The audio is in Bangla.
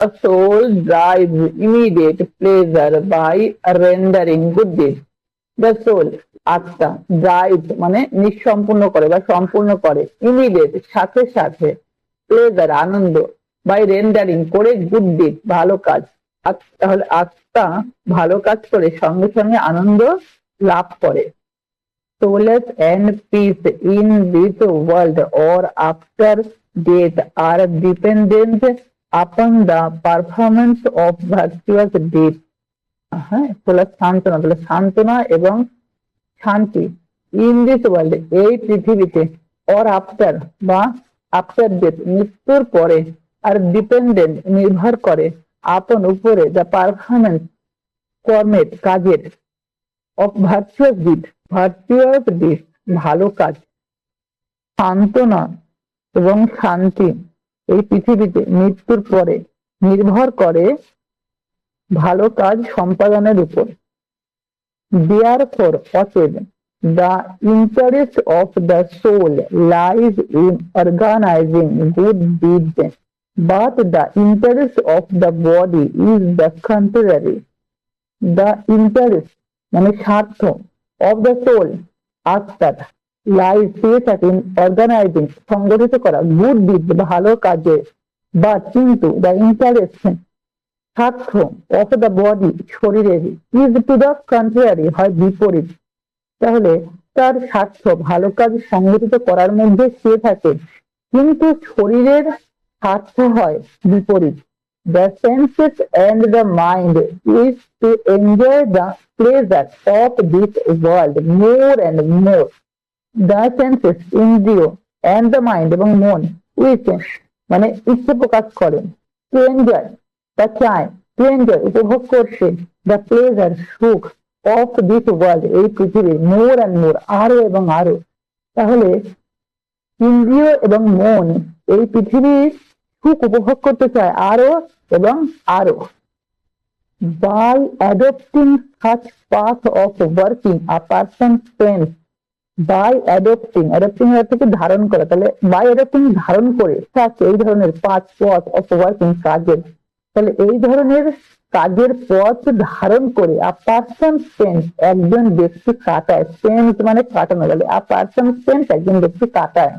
A soul drives immediate pleasure by rendering good deeds. The soul আত্মা ড্রাইভ মানে নিঃসম্পূর্ণ করে বা সম্পূর্ণ করে ইমিডিয়েট সাথে সাথে প্লেজার আনন্দ বাই রেন্ডারিং করে গুড ডিড ভালো কাজ তাহলে আত্মা ভালো কাজ করে সঙ্গে সঙ্গে আনন্দ লাভ করে solace and peace in this world or after death are dependent upon the performance of virtuous deeds. হ্যাঁ solace সান্ত্বনা, তাহলে সান্ত্বনা এবং শান্তি ইন দিস ওয়ার্ল্ড এই পৃথিবীতে অর আফটার বা আফটার ডেথ মৃত্যুর পরে আর ডিপেন্ডেন্ট নির্ভর করে আপন উপরে দ্য পারফরমেন্স কর্মের, কাজের of virtuous deed virtuous deed ভালো কাজ, সান্ত্বনা এবং শান্তি এই পৃথিবীতে মৃত্যুর পরে নির্ভর করে ভালো কাজ সম্পাদনের উপর। দেয়ার ফর অতএব the interest of the soul lies in organising good deed but the interest of the body is the contrary the interest মানে স্বার্থ অফ দ্য সোল আত্মাটা lies পেয়ে থাকে in organizing, সংগঠিত করা good deeds ভালো কাজে but কিন্তু দ্য interest, স্বার্থ অফ দ্য বডি শরীরের ইজ টু দ্য কন্ট্রারি হয় বিপরীত। তাহলে তার স্বার্থ, ভালো কাজ সংগঠিত করার মধ্যে সে থাকে, কিন্তু শরীরের স্বার্থ হয় বিপরীত। The senses and the mind is to enjoy the pleasure of this world more and more the senses ইন্দ্রিয় অ্যান্ড দ্য মাইন্ড এবং মন উইচ মানে ইচ্ছে প্রকাশ করেন টু এনজয় তা চায় টু এনজয় উপভোগ করছে দ্য প্লেজার সুখ অফ দিস ওয়ার্ল্ড এই পৃথিবীর মোর অ্যান্ড মোর আরও এবং আরও। তাহলে ইন্দ্রিয় এবং মন, এই পৃথিবীর সুখ উপভোগ করতে চায় আরও এবং আরও। By adopting such path of working, a person spends by adopting adopting এর থেকে ধারণ করা, তাহলে বাই অ্যাডপ্টিং ধারণ করে থাকে এই ধরনের পাঁচ পথ অফ ওয়ার্কিং কাজের, তাহলে এই ধরনের কাজের পথ ধারণ করে আ পার্সন স্পেন্স একজন ব্যক্তি কাটায় স্পেন্স মানে কাটানো গেলে আ পার্সন স্পেন্স একজন ব্যক্তি কাটায়।